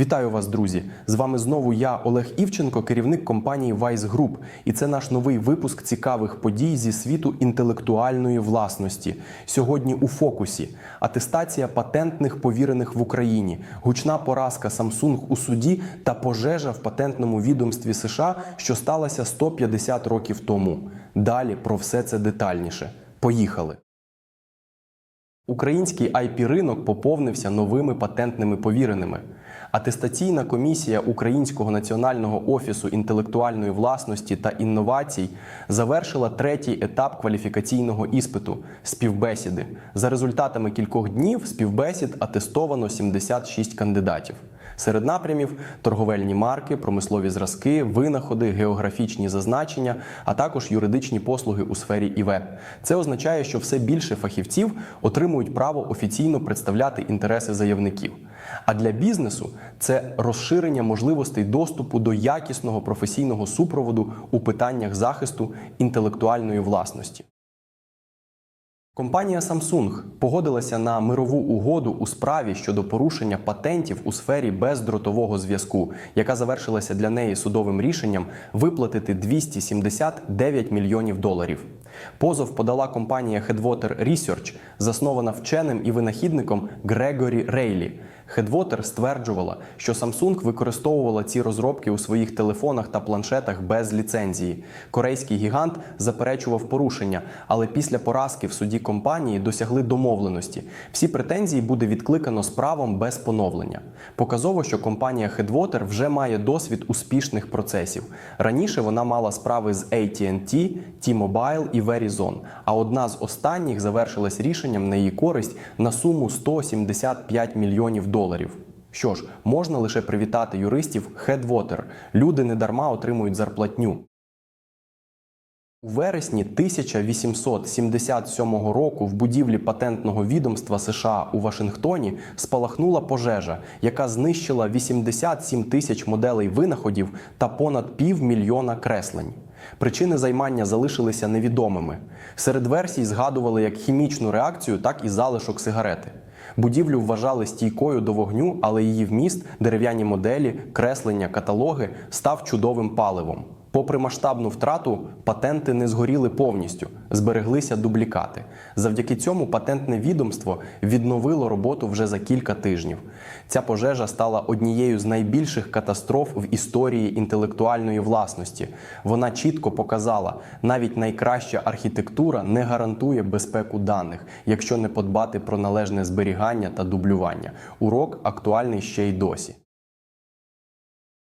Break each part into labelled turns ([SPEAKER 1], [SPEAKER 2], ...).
[SPEAKER 1] Вітаю вас, друзі! З вами знову я, Олег Івченко, керівник компанії Vice Group. І це наш новий випуск цікавих подій зі світу інтелектуальної власності. Сьогодні у фокусі атестація патентних повірених в Україні, гучна поразка Samsung у суді та пожежа в патентному відомстві США, що сталася 150 років тому. Далі про все це детальніше. Поїхали! Український IP ринок поповнився новими патентними повіреними. Атестаційна комісія Українського національного офісу інтелектуальної власності та інновацій завершила третій етап кваліфікаційного іспиту співбесіди. За результатами кількох днів співбесід атестовано 76 кандидатів. Серед напрямів торговельні марки, промислові зразки, винаходи, географічні зазначення, а також юридичні послуги у сфері ІВ. Це означає, що все більше фахівців отримують право офіційно представляти інтереси заявників. А для бізнесу це розширення можливостей доступу до якісного професійного супроводу у питаннях захисту інтелектуальної власності. Компанія Samsung погодилася на мирову угоду у справі щодо порушення патентів у сфері бездротового зв'язку, яка завершилася для неї судовим рішенням виплатити 279 мільйонів доларів. Позов подала компанія Headwater Research, заснована вченим і винахідником Грегорі Рейлі. Headwater стверджувала, що Samsung використовувала ці розробки у своїх телефонах та планшетах без ліцензії. Корейський гігант заперечував порушення, але після поразки в суді компанії досягли домовленості. Всі претензії буде відкликано з правом без поновлення. Показово, що компанія Headwater вже має досвід успішних процесів. Раніше вона мала справи з AT&T, T-Mobile і Verizon, а одна з останніх завершилась рішенням на її користь на суму 175 мільйонів доларів. Що ж, можна лише привітати юристів Headwater. Люди недарма отримують зарплатню. У вересні 1877 року в будівлі патентного відомства США у Вашингтоні спалахнула пожежа, яка знищила 87 тисяч моделей винаходів та понад півмільйона креслень. Причини займання залишилися невідомими. Серед версій згадували як хімічну реакцію, так і залишок сигарети. Будівлю вважали стійкою до вогню, але її вміст, дерев'яні моделі, креслення, каталоги став чудовим паливом. Попри масштабну втрату, патенти не згоріли повністю, збереглися дублікати. Завдяки цьому патентне відомство відновило роботу вже за кілька тижнів. Ця пожежа стала однією з найбільших катастроф в історії інтелектуальної власності. Вона чітко показала, навіть найкраща архітектура не гарантує безпеку даних, якщо не подбати про належне зберігання та дублювання. Урок актуальний ще й досі.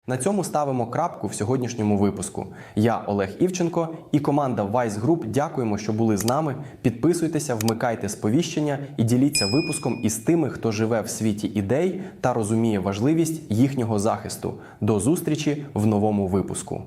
[SPEAKER 1] На цьому ставимо крапку в сьогоднішньому випуску. Я Олег Івченко і команда Vice Group дякуємо, що були з нами. Підписуйтеся, вмикайте сповіщення і діліться випуском із тими, хто живе в світі ідей та розуміє важливість їхнього захисту. До зустрічі в новому випуску.